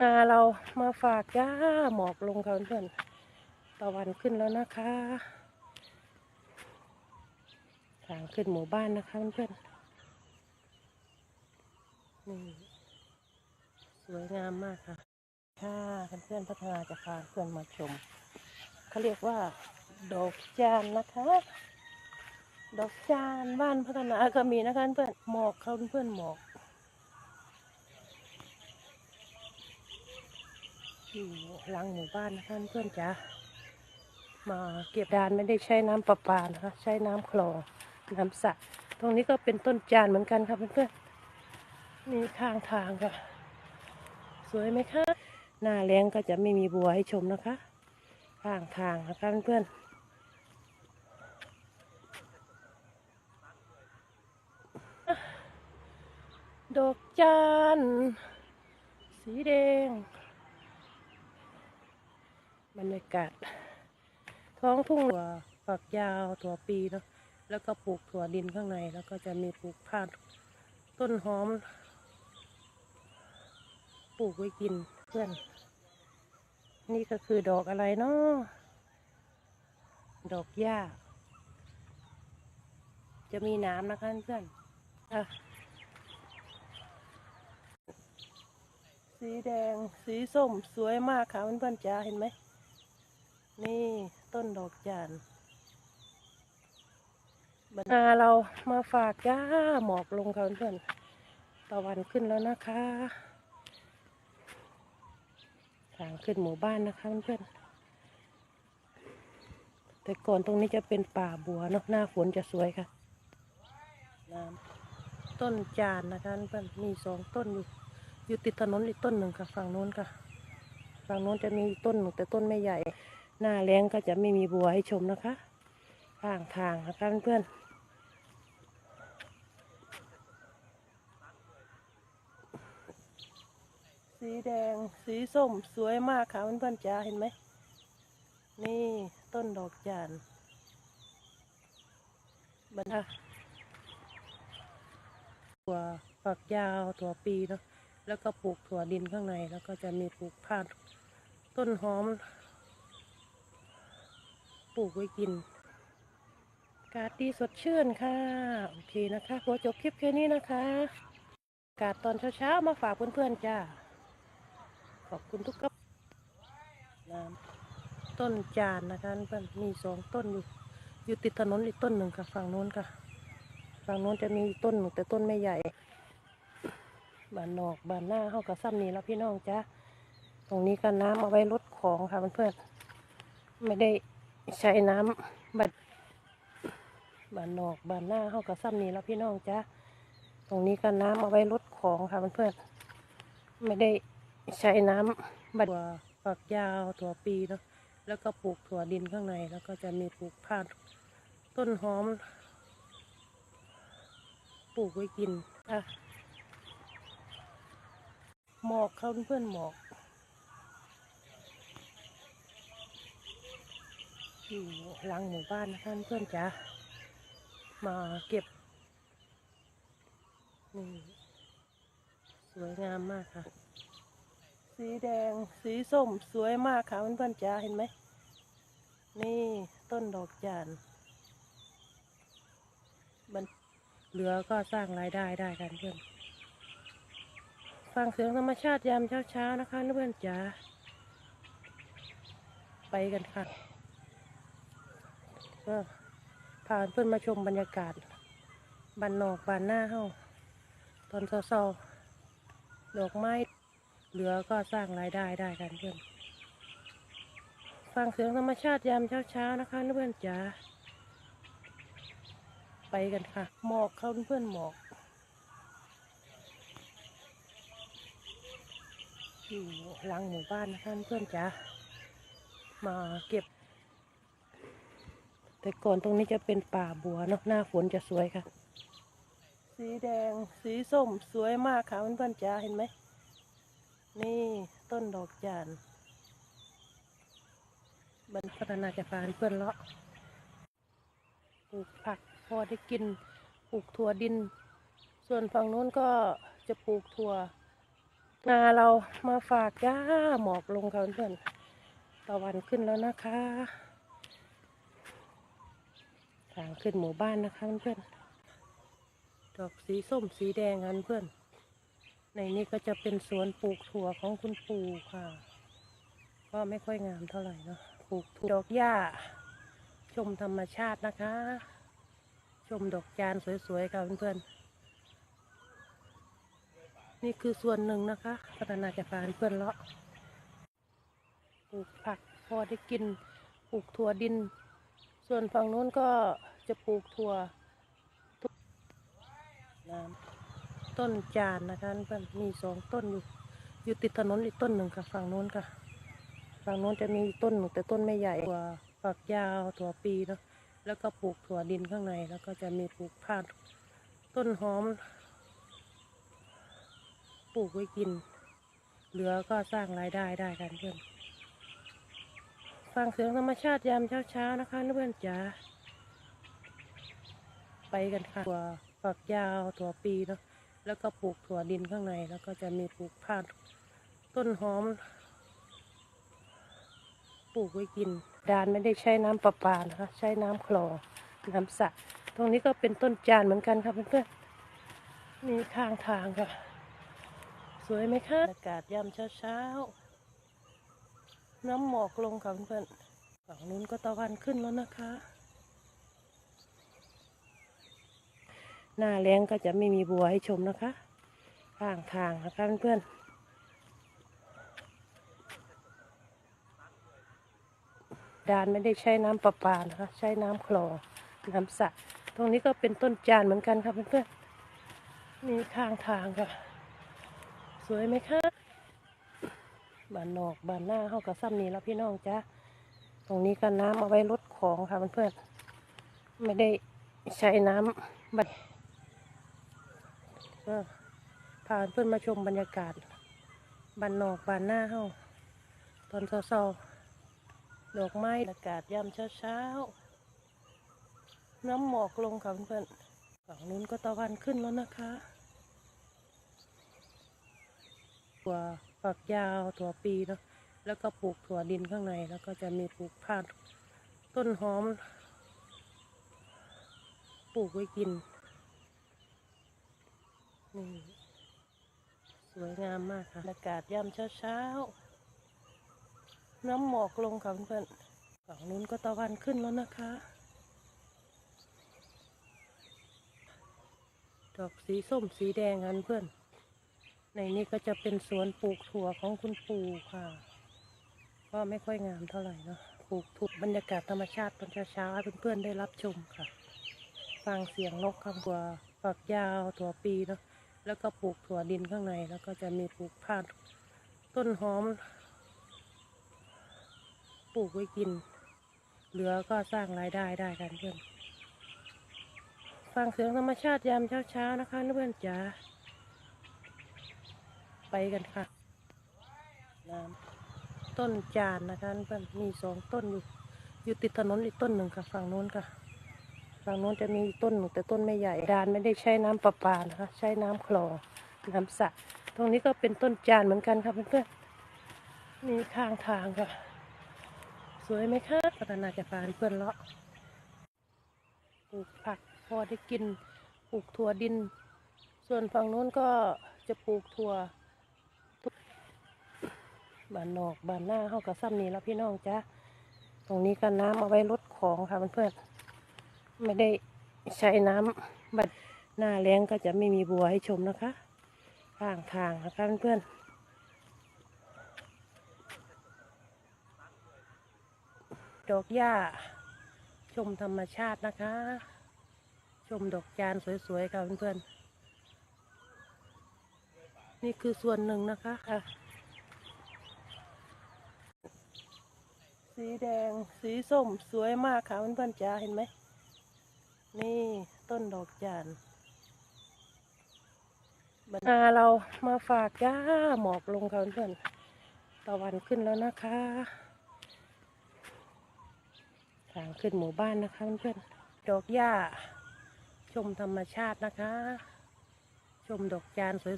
นาเรามาฝากจ้าหมอกลงค่ะเพื่อนตะวันขึ้นแล้วนะคะทางขึ้นหมู่บ้านนะคะเพื่อนนี่สวยงามมากค่ะค่ะเพื่อนพัฒนาจะพาเพื่อนมาชมเขาเรียกว่า ดอกจานนะคะ ดอกจานบ้านพัฒนาก็มีนะคะเพื่อนหมอกเขาเพื่อนหมอก อยู่หลังหมู่บ้านนะคะเพื่อนจ๋ามาเก็บดานไม่ได้ใช้น้ำประปานะคะ ใช้น้ำคลองน้ำสระตรงนี้ก็เป็นต้นจานเหมือนกันครับเพื่อนๆมีข้างทางค่ะ สวยไหมคะหน้าแรงก็จะไม่มีบัวให้ชมนะคะข้างทางนะคะเพื่อนๆดอกจานสีแดง บรรยากาศ ท้องทุ่งถั่วฝักยาวถั่วปีเนาะแล้วก็ปลูกถั่วดินข้างใน แล้วก็จะมีปลูกผ้าต้นหอม ปลูกไว้กินเพื่อน นี่ก็คือดอกอะไรเนาะดอกหญ้า จะมีน้ำนะคะเพื่อนอะสีแดง สีส้ม สวยมากค่ะเพื่อนๆจ้าเห็นไหม ต้นดอกจานบรรนาเรามาฝากจ้าหมอกลงค่ะเพื่อนตะวันขึ้นแล้วนะคะทางขึ้นหมู่บ้านนะคะเพื่อนแต่ก่อนตรงนี้จะเป็นป่าบัวเนาะหน้าฝนจะสวยค่ะน้ำต้นจานนะคะเพื่อนมีสองต้นอยู่อยู่ติดถนนอีกต้นหนึ่งค่ะฝั่งโน้นค่ะ ฝั่งโน้นจะมีต้นหนึ่งแต่ต้นไม่ใหญ่ หน้าแรงก็จะไม่มีบัวให้ชมนะคะข้างทางนะคะเพื่อนๆสีแดงสีส้มสวยมากค่ะเพื่อนๆจ้าเห็นไหม นี่ต้นดอกจานบรรดาถั่วฝักยาวถั่วปีเนาะแล้วก็ปลูกถั่วดินข้างใน แล้วก็จะมีปลูกผ้าต้นหอม ลูกไว้กินอากาศดีสดชื่นค่ะ โอเคนะคะขอจบคลิปแค่นี้นะคะ กาศตอนเช้าๆมาฝากเพื่อนๆจ้า ขอบคุณทุกกับน้ำต้นจานนะคะเพื่อนมีสองต้นอยู่ อยู่ติดถนนอีกต้นหนึ่งค่ะ ฝั่งโน้นค่ะ ฝั่งโน้นจะมีต้นหนึ่งแต่ต้นไม่ใหญ่บานนอกบานหน้าเข้ากับซ้ำนี้แล้วพี่น้องจ้าตรงนี้ก็น้ำเอาไว้ลดของค่ะเพื่อนๆไม่ได้ ใช้น้ำบัดบานนอกบานหน้าเข้ากับซ้ำนี้แล้วพี่น้องจ้าตรงนี้ก็น้ำเอาไว้ลดของค่ะเพื่อนๆไม่ได้ใช้น้ำบัดถั่วฝักยาวถั่วปีเนาะแล้วก็ปลูกถั่วดินข้างใน แล้วก็จะมีปลูกผ้าต้นหอม ปลูกไว้กินอะหมอกเขาเพื่อนหมอก อยู่หลังหมู่บ้านนะคะเพื่อนจ๋ามาเก็บนี่สวยงามมากค่ะ สีแดงสีส้มสวยมากค่ะเพื่อนๆจ๋าเห็นไหม นี่ต้นดอกจานมันเหลือก็สร้างรายได้ได้กันเพื่อน ฟังเสียงธรรมชาติยามเช้าๆนะคะเพื่อนจ๋าไปกันค่ะ ก็พาเพื่อนมาชมบรรยากาศบันนอกบานหน้าเฮาตอนเศร้าๆดอกไม้เหลือก็สร้างรายได้ได้กันเพื่อนฟังเสียงธรรมชาติยามเช้าๆนะคะเพื่อนจ๋าไปกันค่ะ หมอกเขาเพื่อนหมอกอยู่หลังหมู่บ้านนะคะเพื่อนจ๋ามาเก็บ แต่ก่อนตรงนี้จะเป็นป่าบัวเนาะหน้าฝนจะสวยค่ะ สีแดงสีส้มสวยมากค่ะเพื่อนๆจ๋าเห็นไหม นี่ต้นดอกจานบรรพัฒนาจะพาเพื่อนเลาะปลูกผักพอได้กินปลูกถั่วดิน ส่วนฝั่งโน้นก็จะปลูกถั่วนาเรามาฝากจ้าหมอกลงค่ะเพื่อนๆตะวันขึ้นแล้วนะคะางขึ้นหมู่บ้านนะคะเพื่อนๆดอกสีส้มสีแดงกันเพื่อน ในนี้ก็จะเป็นสวนปลูกถั่วของคุณปู่ค่ะ ก็ไม่ค่อยงามเท่าไหร่เนาะปลูกถั่วดอกหญ้า ชมธรรมชาตินะคะ ชมดอกจานสวยๆค่ะเพื่อนๆนี่คือส่วนหนึ่งนะคะพัฒนาจะพาเพื่อนเลาะปลูกผักพอได้กินปลูกถั่วดิน ส่วนฝั่งนู้นก็ จะปลูกถั่วน้ำต้นจานนะคะเพื่อนมีสองต้นอยู่ อยู่ติดถนนอีกต้นหนึ่งค่ะ ฝั่งโน้นค่ะ ฝั่งโน้นจะมีต้นหนึ่งแต่ต้นไม่ใหญ่กว่าฝักยาวถั่วปีเนาะแล้วก็ปลูกถั่วดินข้างใน แล้วก็จะมีปลูกผักต้นหอม ปลูกไว้กิน เหลือก็สร้างรายได้ได้กันเพื่อนฟังเสียงธรรมชาติยามเช้าๆนะคะเพื่อนจ๋า ไปกันค่ะถั่วฝักยาวถั่วปีเนาะแล้วก็ปลูกถั่วดินข้างใน แล้วก็จะมีปลูกผักต้นหอม ปลูกไว้กิน ดานไม่ได้ใช้น้ำประปานะคะ ใช้น้ำคลองน้ำสระตรงนี้ก็เป็นต้นจานเหมือนกันค่ะเพื่อนๆมีข้างทางค่ะ สวยไหมคะอากาศยามเช้าๆน้ำหมอกลงค่ะเพื่อนๆฝั่งนู้นก็ตะวันขึ้นแล้วนะคะ หน้าแรงก็จะไม่มีบัวให้ชมนะคะ ข้างทางนะคะเพื่อนๆดานไม่ได้ใช้น้ำประปานะคะ ใช้น้ำคลองน้ำสระตรงนี้ก็เป็นต้นจานเหมือนกันค่ะเพื่อนๆมีข้างทางค่ะ สวยไหมคะบานนอกบานหน้าเข้ากับซ้ำนี้แล้วพี่น้องจ้าตรงนี้ก็น้ำเอาไว้ลดของค่ะเพื่อนๆไม่ได้ใช้น้ำบัด ก็พาเพื่อนมาชมบรรยากาศบานนอกบานหน้าเข้าตอนเช้าๆดอกไม้อากาศยามเช้าๆน้ำหมอกลงค่ะเพื่อนๆฝั่งนู้นก็ตะวันขึ้นแล้วนะคะถั่วฝักยาวถั่วปีเนาะแล้วก็ปลูกถั่วดินข้างใน แล้วก็จะมีปลูกผักต้นหอม ปลูกไว้กิน นี่ สวยงามมากค่ะอากาศยามเช้าๆ น้ำหมอกลงค่ะเพื่อนๆฝั่งนู้นก็ตะวันขึ้นแล้วนะคะ ดอกสีส้มสีแดงกันเพื่อน ในนี้ก็จะเป็นสวนปลูกถั่วของคุณปู่ค่ะ ก็ไม่ค่อยงามเท่าไหร่เนาะปลูกถูกบรรยากาศธรรมชาติตอนเช้าๆให้เพื่อนๆได้รับชมค่ะ ฟังเสียงนกข้างตัวฝักยาวถั่วปีเนาะ แล้วก็ปลูกถั่วดินข้างใน แล้วก็จะมีปลูกผักต้นหอม ปลูกไว้กิน เหลือก็สร้างรายได้ได้กันเพื่อน ฟังเสียงธรรมชาติยามเช้าๆนะคะเพื่อนจ๋า ไปกันค่ะ น้ำต้นจานนะคะเพื่อนมีสองต้นอยู่ อยู่ติดถนนอีกต้นหนึ่งค่ะฝั่งโน้นค่ะ ฝั่งโน้นจะมีต้นหนึ่งแต่ต้นไม่ใหญ่ดานไม่ได้ใช้น้ำประปานะคะ ใช้น้ำคลองน้ำสระตรงนี้ก็เป็นต้นจานเหมือนกันค่ะเพื่อนๆมีข้างทางค่ะ สวยไหมคะพัฒนาจะพาเพื่อนเลาะปลูกผักพอได้กินปลูกถั่วดิน ส่วนฝั่งโน้นก็จะปลูกถั่วบานนอกบานหน้าเข้ากับซ้ำนี้แล้วพี่น้องจ้าตรงนี้ก็น้ำเอาไว้ลดของค่ะเพื่อนๆ ไม่ได้ใช้น้ำบัดหน้าแรงก็จะไม่มีบัวให้ชมนะคะ ข้างทางนะคะเพื่อนๆดอกหญ้า ชมธรรมชาตินะคะ ชมดอกจานสวยๆค่ะเพื่อนๆ นี่คือส่วนหนึ่งนะคะค่ะสีแดงสีส้มสวยมากค่ะเพื่อนๆจ้าเห็นไหม นี่ต้นดอกจานบรรดาเรามาฝากย่าหมอกลงค่ะเพื่อนตะวันขึ้นแล้วนะคะทางขึ้นหมู่บ้านนะคะเพื่อนดอกหญ้า ชมธรรมชาตินะคะ ชมดอกจานสวย